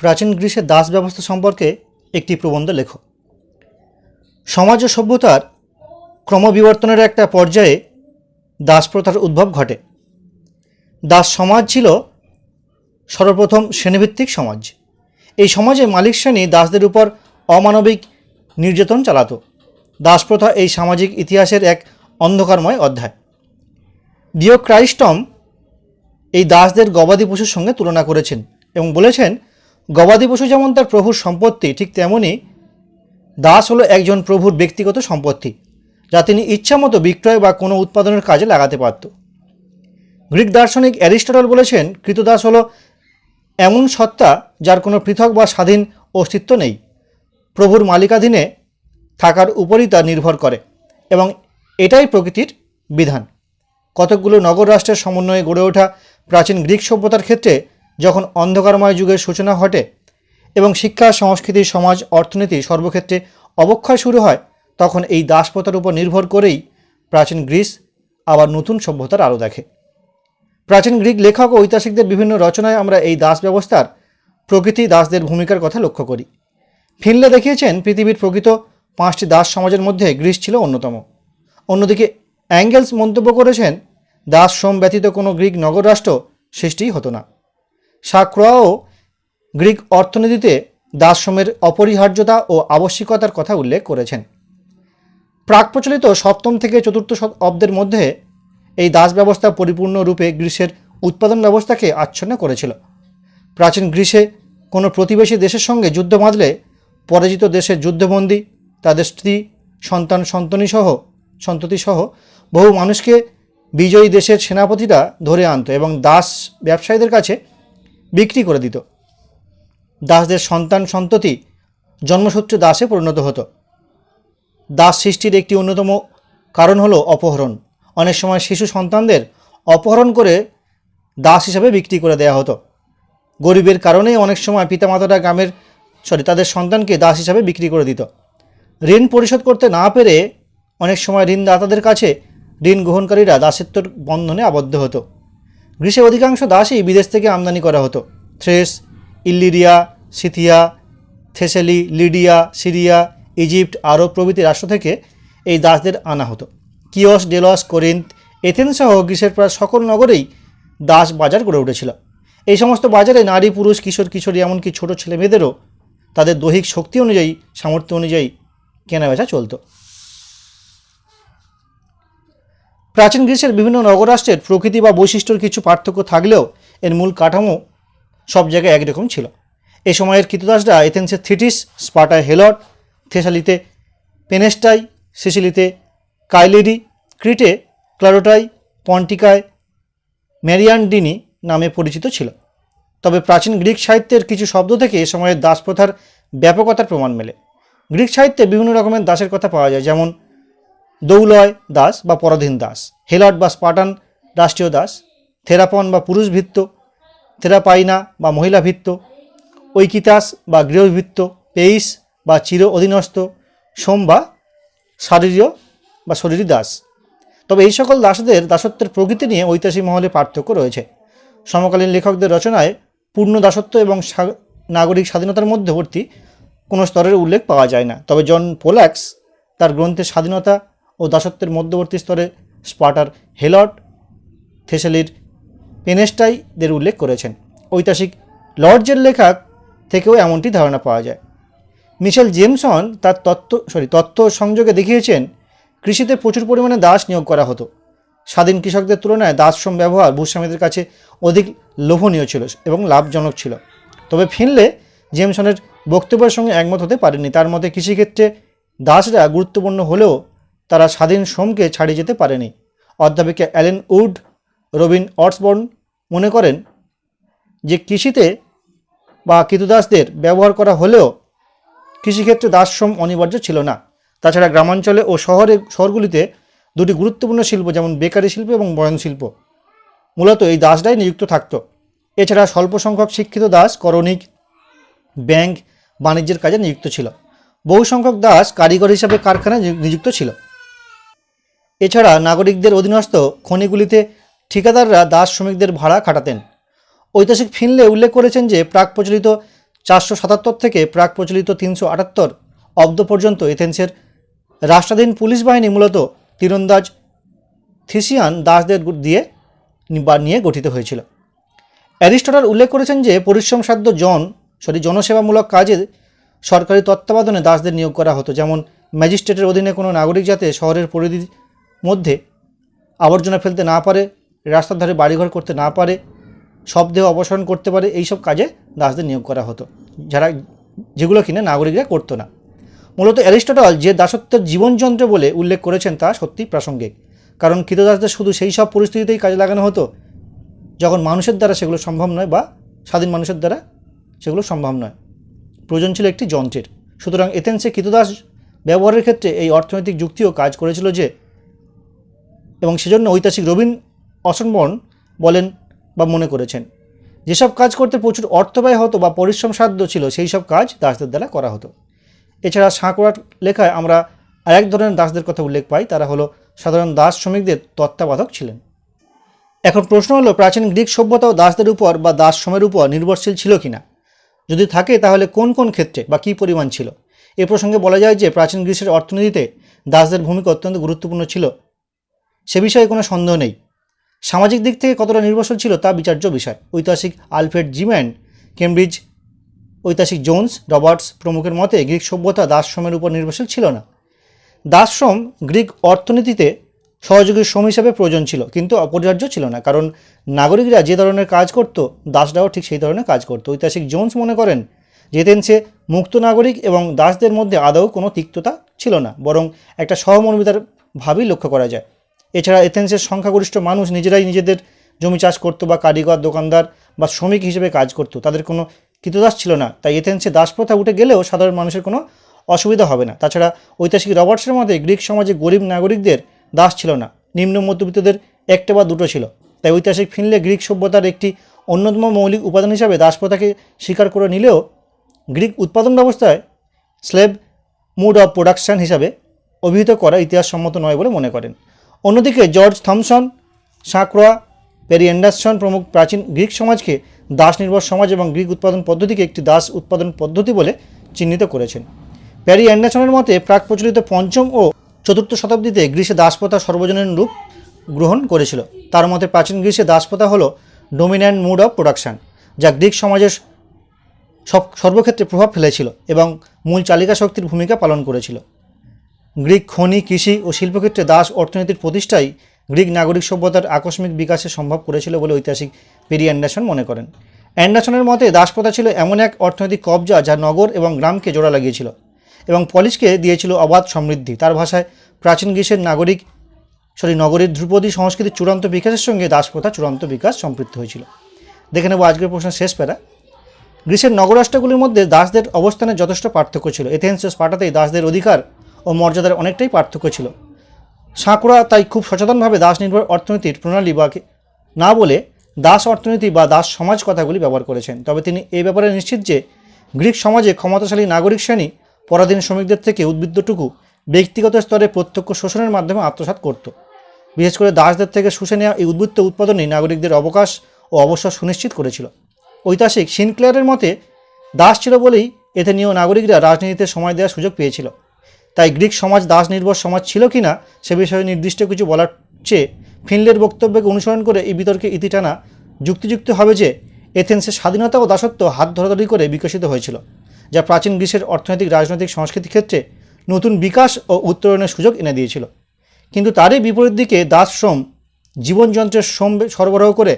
প্রাচীন গ্রীসের দাস ব্যবস্থা সম্পর্কে একটি প্রবন্ধ লেখো। সমাজ ও সভ্যতার ক্রমবিবর্তনের একটা পর্যায়ে দাস প্রথার উদ্ভব ঘটে। দাস সমাজ ছিল সর্বপ্রথম শ্রেণীভিত্তিক সমাজ। এই সমাজে মালিক শ্রেণি দাসদের উপর অমানবিক নির্যাতন চালাতো। দাস প্রথা এই সামাজিক ইতিহাসের এক অন্ধকারময় অধ্যায়। ডিওক্রাইস্টম এই দাসদের গবাদি পশুর সঙ্গে তুলনা করেছেন এবং বলেছেন গবাদি পশু যেমন তার প্রভুর সম্পত্তি, ঠিক তেমনই দাস হলো একজন প্রভুর ব্যক্তিগত সম্পত্তি, যা তিনি ইচ্ছামতো বিক্রয় বা কোনো উৎপাদনের কাজে লাগাতে পারত। গ্রিক দার্শনিক অ্যারিস্টটল বলেছেন, কৃতদাস হলো এমন সত্তা যার কোনো পৃথক বা স্বাধীন অস্তিত্ব নেই। প্রভুর মালিকাধীনে থাকার উপরই তা নির্ভর করে এবং এটাই প্রকৃতির বিধান। কতকগুলো নগর রাষ্ট্রের সমন্বয়ে গড়ে ওঠা প্রাচীন গ্রিক সভ্যতার ক্ষেত্রে যখন অন্ধকারময় যুগের সূচনা ঘটে এবং শিক্ষা, সংস্কৃতি, সমাজ, অর্থনীতি সর্বক্ষেত্রে অবক্ষয় শুরু হয়, তখন এই দাসপ্রথার উপর নির্ভর করেই প্রাচীন গ্রিস আবার নতুন সভ্যতার আলো দেখে। প্রাচীন গ্রিক লেখক ও ঐতিহাসিকদের বিভিন্ন রচনায় আমরা এই দাস ব্যবস্থার প্রকৃতি দাসদের ভূমিকার কথা লক্ষ্য করি। ফিনলে দেখিয়েছেন, পৃথিবীর প্রকৃত পাঁচটি দাস সমাজের মধ্যে গ্রিস ছিল অন্যতম। অন্যদিকে অ্যাঙ্গেলস মন্তব্য করেছেন, দাস সোম ব্যতীত কোনো গ্রিক নগর রাষ্ট্র সৃষ্টিই হতো না। সাক্রোয়াও গ্রিক অর্থনীতিতে দাসশ্রমের অপরিহার্যতা ও আবশ্যিকতার কথা উল্লেখ করেছেন। প্রাক প্রচলিত সপ্তম থেকে চতুর্থ শতাব্দের মধ্যে এই দাস ব্যবস্থা পরিপূর্ণরূপে গ্রীসের উৎপাদন ব্যবস্থাকে আচ্ছন্ন করেছিল। প্রাচীন গ্রীসে কোনো প্রতিবেশী দেশের সঙ্গে যুদ্ধ বাঁধলে পরাজিত দেশের যুদ্ধবন্দী, তাদের স্ত্রী, সন্তান সন্ততিসহ সন্ততিসহ বহু মানুষকে বিজয়ী দেশের সেনাপতিরা ধরে আনতো এবং দাস ব্যবসায়ীদের কাছে বিক্রি করে দিত। দাসদের সন্তান সন্ততি জন্মসূত্রে দাসে পরিণত হতো। দাস সৃষ্টির একটি অন্যতম কারণ হলো অপহরণ। অনেক সময় শিশু সন্তানদের অপহরণ করে দাস হিসাবে বিক্রি করে দেওয়া হতো। গরিবের কারণেই অনেক সময় পিতামাতারা গ্রামের, সরি, তাদের সন্তানকে দাস হিসাবে বিক্রি করে দিত। ঋণ পরিশোধ করতে না পেরে অনেক সময় ঋণদাতাদের কাছে ঋণ গ্রহণকারীরা দাসত্বর বন্ধনে আবদ্ধ হতো। গ্রীসের অধিকাংশ দাসই বিদেশ থেকে আমদানি করা হতো। Thrace, Illyria, Scythia, Thessaly, Lydia, Syria, Egypt, আরব প্রভৃতি রাষ্ট্র থেকে এই দাসদের আনা হতো। কিয়স ডেলস কোরিন্থ এথেন্স সহ প্রায় সকল নগরেই দাস বাজার গড়ে উঠেছিল। এই সমস্ত বাজারে নারী, পুরুষ, কিশোর, কিশোরী, এমনকি ছোট ছেলে মেয়েদেরও তাদের দৈহিক শক্তি অনুযায়ী, সামর্থ্য অনুযায়ী কেনাবেচা চলতো। প্রাচীন গ্রীসের বিভিন্ন নগরাষ্ট্রের প্রকৃতি বা বৈশিষ্ট্যর কিছু পার্থক্য থাকলেও এর মূল কাঠামো সব জায়গায় একরকম ছিল। এ সময়ের কৃতদাসরা এথেন্সের থিটিস স্পাটায় হেলট থেসালিতে পেনেস্টাই, সিসিলিতে কাইলিডি, ক্রিটে ক্লারোটাই, পন্টিকায় ম্যারিয়ানডিনি নামে পরিচিত ছিল। তবে প্রাচীন গ্রিক সাহিত্যের কিছু শব্দ থেকে এ সময়ের দাস প্রথার ব্যাপকতার প্রমাণ মেলে। গ্রিক সাহিত্যে বিভিন্ন রকমের দাসের কথা পাওয়া যায়, যেমন দৌলয় দাস বা পরাধীন দাস, হেলট বা স্পাটান, রাষ্ট্রীয় দাস, থেরাপন বা পুরুষ ভিত্ত থেরাপাইনা বা মহিলা ভিত্ত ঐকিতাস বা গৃহভিত্ত, পেইস বা চির অধীনস্থ, সোম বা শারীরীয় বা শরীরী দাস। তবে এই সকল দাসদের দাসত্বের প্রকৃতি নিয়ে ঐতিহাসিক মহলে পার্থক্য রয়েছে। সমকালীন লেখকদের রচনায় পূর্ণ দাসত্ব এবং নাগরিক স্বাধীনতার মধ্যবর্তী কোনো স্তরের উল্লেখ পাওয়া যায় না। তবে জন পোল্যাক্স তার গ্রন্থে স্বাধীনতা ও দাসত্বের মধ্যবর্তী স্তরে স্পাটার হেলট থেসেলির পেনেস্টাইদের উল্লেখ করেছেন। ঐতিহাসিক লর্ডজের লেখক থেকেও এমনটি ধারণা পাওয়া যায়। মিশেল জেমসন তার তত্ত্ব, সরি তথ্য সংযোগে দেখিয়েছেন, কৃষিতে প্রচুর পরিমাণে দাস নিয়োগ করা হতো। স্বাধীন কৃষকদের তুলনায় দাসশ্রম ব্যবহার ভূস্বামীদের কাছে অধিক লোভনীয় ছিল এবং লাভজনক ছিল। তবে ফিনলে জেমসনের বক্তব্যের সঙ্গে একমত হতে পারেনি তার মতে কৃষিক্ষেত্রে দাসরা গুরুত্বপূর্ণ হলেও তারা স্বাধীন শ্রমকে ছাড়িয়ে যেতে পারেনি। অধ্যাপিকা অ্যালেন উড, রবিন অটসবর্ন মনে করেন যে কৃষিতে বা কৃতদাসদের ব্যবহার করা হলেও কৃষিক্ষেত্রে দাসশ্রম অনিবার্য ছিল না। তাছাড়া গ্রামাঞ্চলে ও শহরে, শহরগুলিতে দুটি গুরুত্বপূর্ণ শিল্প যেমন বেকারি শিল্প এবং বয়ন শিল্প মূলত এই দাসরাই নিযুক্ত থাকত। এছাড়া স্বল্প সংখ্যক শিক্ষিত দাস করণিক, ব্যাংক, বাণিজ্যের কাজে নিযুক্ত ছিল। বহু সংখ্যক দাস কারিগর হিসাবে কারখানায় নিযুক্ত ছিল। এছাড়া নাগরিকদের অধীনস্থ খনিগুলিতে ঠিকাদাররা দাস শ্রমিকদের ভাড়া খাটাতেন। ঐতিহাসিক ফিনলে উল্লেখ করেছেন যে, প্রাক প্রচলিত চারশো সাতাত্তর থেকে প্রাক প্রচলিত তিনশো আটাত্তর অব্দ পর্যন্ত এথেন্সের রাষ্ট্রাধীন পুলিশ বাহিনী মূলত তীরন্দাজ থিসিয়ান দাসদের দিয়ে বা নিয়ে গঠিত হয়েছিল। অ্যারিস্টটল উল্লেখ করেছেন যে, পরিশ্রমসাধ্য জন, সরি, জনসেবামূলক কাজে সরকারি তত্ত্বাবধানে দাসদের নিয়োগ করা হতো। যেমন ম্যাজিস্ট্রেটের অধীনে কোনো নাগরিক যাতে শহরের পরিধির মধ্যে আবর্জনা ফেলতে না পারে, রাস্তার ধারে বাড়িঘর করতে না পারে শবদেহ অপসারণ করতে পারে, এইসব কাজে দাসদের নিয়োগ করা হতো। যারা যেগুলো কিনা নাগরিকরা করতো না। মূলত অ্যারিস্টটল যে দাসত্বের জীবনযন্ত্র বলে উল্লেখ করেছেন তা সত্যি প্রাসঙ্গিক। কারণ কৃতদাসদের শুধু সেই সব পরিস্থিতিতেই কাজে লাগানো হতো, যখন মানুষের দ্বারা সেগুলো সম্ভব নয় বা স্বাধীন মানুষের দ্বারা সেগুলো সম্ভব নয়। প্রয়োজন ছিল একটি যন্ত্রের। সুতরাং এথেন্সে কৃতদাস ব্যবহারের ক্ষেত্রে এই অর্থনৈতিক যুক্তিও কাজ করেছিল যে এবং সেজন্য ঐতিহাসিক রবিন অসনবর্ন বলেন বা মনে করেছেন। যেসব কাজ করতে প্রচুর অর্থ ব্যয় হতো বা পরিশ্রম সাধ্য ছিল, সেই সব কাজ দাসদের দ্বারা করা হতো। এছাড়া সাঁকড়ার লেখায় আমরা আরেক ধরনের দাসদের কথা উল্লেখ পাই, তারা হলো সাধারণ দাস শ্রমিকদের তত্ত্বাবধায়ক ছিলেন। এখন প্রশ্ন হলো, প্রাচীন গ্রিক সভ্যতাও দাসদের উপর বা দাস শ্রমের উপর নির্ভরশীল ছিল কিনা? যদি থাকে, তাহলে কোন কোন ক্ষেত্রে বা কী পরিমাণ ছিল? এ প্রসঙ্গে বলা যায় যে, প্রাচীন গ্রিসের অর্থনীতিতে দাসদের ভূমিকা অত্যন্ত গুরুত্বপূর্ণ ছিল। সে বিষয়ে কোনো সন্দেহ নেই। সামাজিক দিক থেকে কতটা নির্ভরশীল ছিল তা বিচার্য বিষয়। ঐতিহাসিক আলফ্রেড জিম্যান, কেমব্রিজ ঐতিহাসিক জোন্স, রবার্টস প্রমুখের মতে গ্রিক সভ্যতা দাসশ্রমের উপর নির্ভরশীল ছিল না। দাসশ্রম গ্রিক অর্থনীতিতে সহযোগী শ্রম হিসেবে প্রয়োজন ছিল, কিন্তু অপরিহার্য ছিল না, কারণ নাগরিকরা যে ধরনের কাজ করত, দাসরাও ঠিক সেই ধরনের কাজ করত। ঐতিহাসিক জোন্স মনে করেন এথেন্সে মুক্ত নাগরিক এবং দাসদের মধ্যে আদৌ কোনো তিক্ততা ছিল না, বরং একটা সহমর্মিতার ভাবই লক্ষ্য করা যায়। এছাড়া এথেন্সের সংখ্যাগরিষ্ঠ মানুষ নিজেরাই নিজেদের জমি চাষ করতো বা কারিগর, দোকানদার বা শ্রমিক হিসেবে কাজ করতো। তাদের কোনো কৃতদাস ছিল না। তাই এথেন্সে দাসপ্রথা উঠে গেলেও সাধারণ মানুষের কোনো অসুবিধা হবে না। তাছাড়া ঐতিহাসিক রবার্টসের মতে গ্রিক সমাজে গরিব নাগরিকদের দাস ছিল না। নিম্ন মধ্যবিত্তদের একটা বা দুটো ছিল। তাই ঐতিহাসিক ফিনলে গ্রিক সভ্যতার একটি অন্যতম মৌলিক উপাদান হিসাবে দাসপ্রথাকে স্বীকার করে নিলেও গ্রিক উৎপাদন ব্যবস্থায় স্লেভ মুড অফ প্রোডাকশান হিসাবে অভিহিত করা ইতিহাসসম্মত নয় বলে মনে করেন। অন্যদিকে জর্জ থমসন সাঁকরোয়া পেরি অ্যান্ডারসন প্রমুখ প্রাচীন গ্রিক সমাজকে দাস নির্ভর সমাজ এবং গ্রিক উৎপাদন পদ্ধতিকে একটি দাস উৎপাদন পদ্ধতি বলে চিহ্নিত করেছেন। প্যারি অ্যান্ডারসনের মতে প্রাক প্রচলিত পঞ্চম ও চতুর্থ শতাব্দীতে গ্রীসে দাসপ্রথা সর্বজনীন রূপ গ্রহণ করেছিল। তার মতে প্রাচীন গ্রীসে দাসপ্রথা হল ডোমিন্যান্ট মুড অফ প্রোডাকশন, যা গ্রিক সমাজের সব সর্বক্ষেত্রে প্রভাব ফেলেছিল এবং মূল চালিকা শক্তির ভূমিকা পালন করেছিল। গ্রিক খনি, কৃষি ও শিল্পক্ষেত্রে দাস অর্থনীতির প্রতিষ্ঠাই গ্রিক নাগরিক সভ্যতার আকস্মিক বিকাশে সম্ভব করেছিল বলে ঐতিহাসিক পেরি অ্যান্ডারসন মনে করেন। অ্যান্ডারসনের মতে, দাসপ্রথা ছিল এমন এক অর্থনৈতিক কবজা যা নগর এবং গ্রামকে জোড়া লাগিয়েছিল এবং পলিশকে দিয়েছিল অবাধ সমৃদ্ধি। তার ভাষায়, প্রাচীন গ্রীসের নাগরিক, সরি, নগরীর ধ্রুপদী সংস্কৃতির চূড়ান্ত বিকাশের সঙ্গে দাসপ্রথা চূড়ান্ত বিকাশ সম্পৃক্ত হয়েছিল। দেখে নেব আজকের প্রশ্ন শেষ প্যারা। গ্রীসের নগরাষ্ট্রগুলির মধ্যে দাসদের অবস্থানে যথেষ্ট পার্থক্য ছিল। এথেন্স ও স্পার্টাতেই দাসদের অধিকার ও মর্যাদার অনেকটাই পার্থক্য ছিল। সাঁকুড়া তাই খুব সচেতনভাবে দাস নির্ভর অর্থনীতির প্রণালী বা না বলে দাস অর্থনীতি বা দাস সমাজ কথাগুলি ব্যবহার করেছেন। তবে তিনি এই ব্যাপারে নিশ্চিত যে গ্রিক সমাজে ক্ষমতাশালী নাগরিক শ্রেণি পরাধীন শ্রমিকদের থেকে উদ্বৃত্তটুকু ব্যক্তিগত স্তরে প্রত্যক্ষ শোষণের মাধ্যমে আত্মসাৎ করত। বিশেষ করে দাসদের থেকে শুষে নেওয়া এই উদ্বৃত্ত উৎপাদনই নাগরিকদের অবকাশ ও অবসর সুনিশ্চিত করেছিল। ঐতিহাসিক সিনক্লেয়ারের মতে, দাস ছিল বলেই এথেনীয় নাগরিকরা রাজনীতিতে সময় দেওয়ার সুযোগ পেয়েছিল। তাই গ্রিক সমাজ দাস নির্ভর সমাজ ছিল কি না, সে বিষয়ে নির্দিষ্ট কিছু বলার চেয়ে ফিনলের বক্তব্যকে অনুসরণ করে এই বিতর্কে ইতি টানা যুক্তিযুক্ত হবে যে এথেন্সের স্বাধীনতা ও দাসত্ব হাত ধরাধরি করে বিকশিত হয়েছিল, যা প্রাচীন গ্রিসের অর্থনৈতিক, রাজনৈতিক সংস্কৃতির ক্ষেত্রে নতুন বিকাশ ও উত্তরণের সুযোগ এনে দিয়েছিল। কিন্তু তারই বিপরীত দিকে দাস শ্রম, জীবনযন্ত্রের শ্রম সরবরাহ করে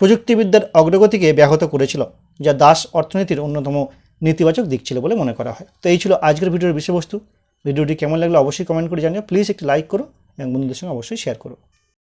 প্রযুক্তিবিদ্যার অগ্রগতিকে ব্যাহত করেছিল, যা দাস অর্থনীতির অন্যতম নেতিবাচক দিক ছিল বলে মনে করা হয়। তো এই ছিল আজকের ভিডিওর বিষয়বস্তু। ভিডিওটি কেমন লাগল অবশ্যই কমেন্ট করে জানিও। প্লিজ একটি লাইক করো এবং বন্ধুদের সঙ্গে অবশ্যই শেয়ার করো।